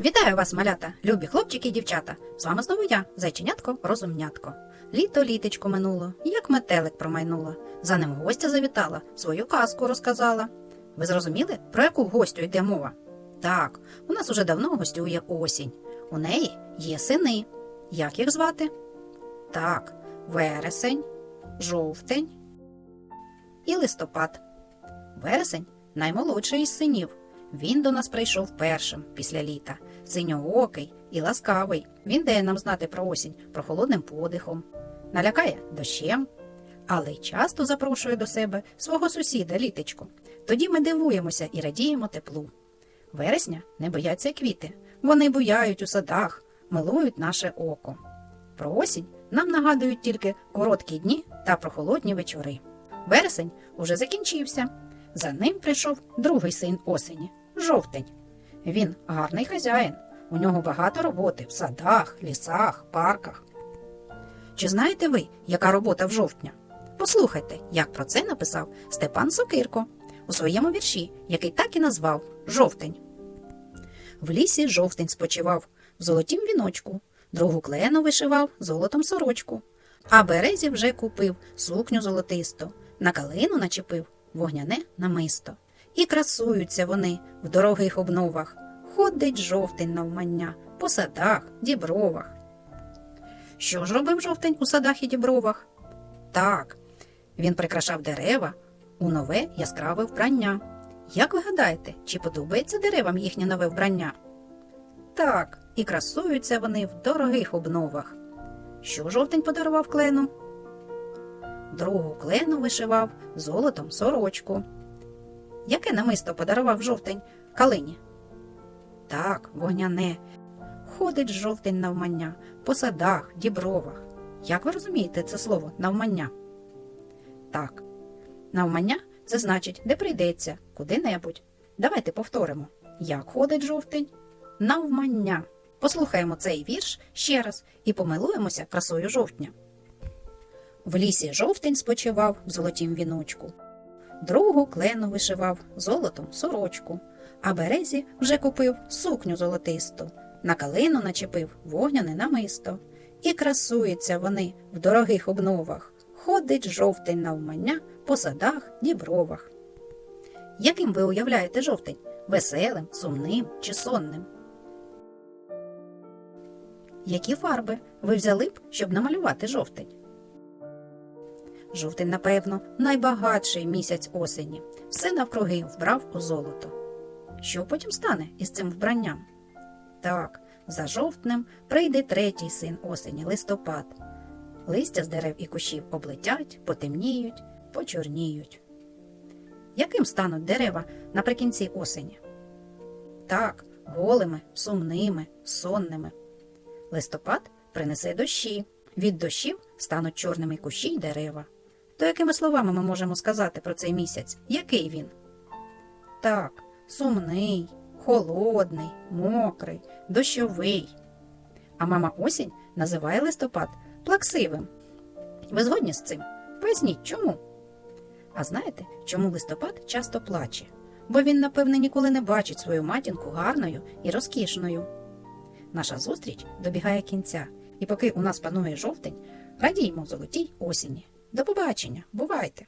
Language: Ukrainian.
Вітаю вас, малята, любі хлопчики і дівчата. З вами знову я, зайченятко, розумнятко. Літо літечко минуло, як метелик промайнуло. За ним гостя завітала, свою казку розказала. Ви зрозуміли, про яку гостю йде мова? Так, у нас уже давно гостює осінь. У неї є сини. Як їх звати? Так, вересень, жовтень і листопад. Вересень наймолодший із синів. Він до нас прийшов першим після літа, синьоокий і ласкавий. Він дає нам знати про осінь прохолодним подихом, налякає дощем, але й часто запрошує до себе свого сусіда літечко. Тоді ми дивуємося і радіємо теплу. Вересня не бояться квіти, вони буяють у садах, милують наше око. Про осінь нам нагадують тільки короткі дні та прохолодні вечори. Вересень уже закінчився. За ним прийшов другий син осені жовтень. Він гарний хазяїн. У нього багато роботи в садах, лісах, парках. Чи знаєте ви, яка робота в жовтня? Послухайте, як про це написав Степан Сокирко у своєму вірші, який так і назвав Жовтень. В лісі жовтень спочивав в золотім віночку, другу клену вишивав золотом сорочку, а березі вже купив сукню золотисто, на калину начепив вогняне намисто. І красуються вони в дорогих обновах. Ходить жовтень навмання по садах, дібровах. Що ж робив жовтень у садах і дібровах? Так, він прикрашав дерева у нове яскраве вбрання. Як ви гадаєте, чи подобається деревам їхнє нове вбрання? Так, і красуються вони в дорогих обновах. Що жовтень подарував клену? Другу клену вишивав золотом сорочку. Яке намисто подарував жовтень калині? Так, вогняне. Ходить жовтень навмання по садах, дібровах. Як ви розумієте це слово навмання? Так, навмання це значить, де прийдеться, куди-небудь. Давайте повторимо. Як ходить жовтень? Навмання. Послухаємо цей вірш ще раз і помилуємося красою жовтня. В лісі жовтень спочивав в золотім віночку. Другу клену вишивав золотом сорочку, а березі вже купив сукню золотисту, на калину начепив вогняне намисто. І красуються вони в дорогих обновах, ходить жовтень навмання по садах, дібровах. Яким ви уявляєте жовтень? Веселим, сумним чи сонним? Які фарби ви взяли б, щоб намалювати жовтень? Жовтень, напевно, найбагатший місяць осені. Все навкруги вбрав у золото. Що потім стане із цим вбранням? Так, за жовтнем прийде третій син осені листопад. Листя з дерев і кущів облетять, потемніють, почорніють. Яким стануть дерева наприкінці осені? Так, голими, сумними, сонними. Листопад принесе дощі. Від дощів стануть чорними кущі й дерева. То якими словами ми можемо сказати про цей місяць? Який він? Так, сумний, холодний, мокрий, дощовий. А мама осінь називає листопад плаксивим. Ви згодні з цим? Поясніть, чому? А знаєте, чому листопад часто плаче? Бо він, напевне, ніколи не бачить свою матінку гарною і розкішною. Наша зустріч добігає кінця, і поки у нас панує жовтень, радіймо золотій осені. До побачення, бувайте!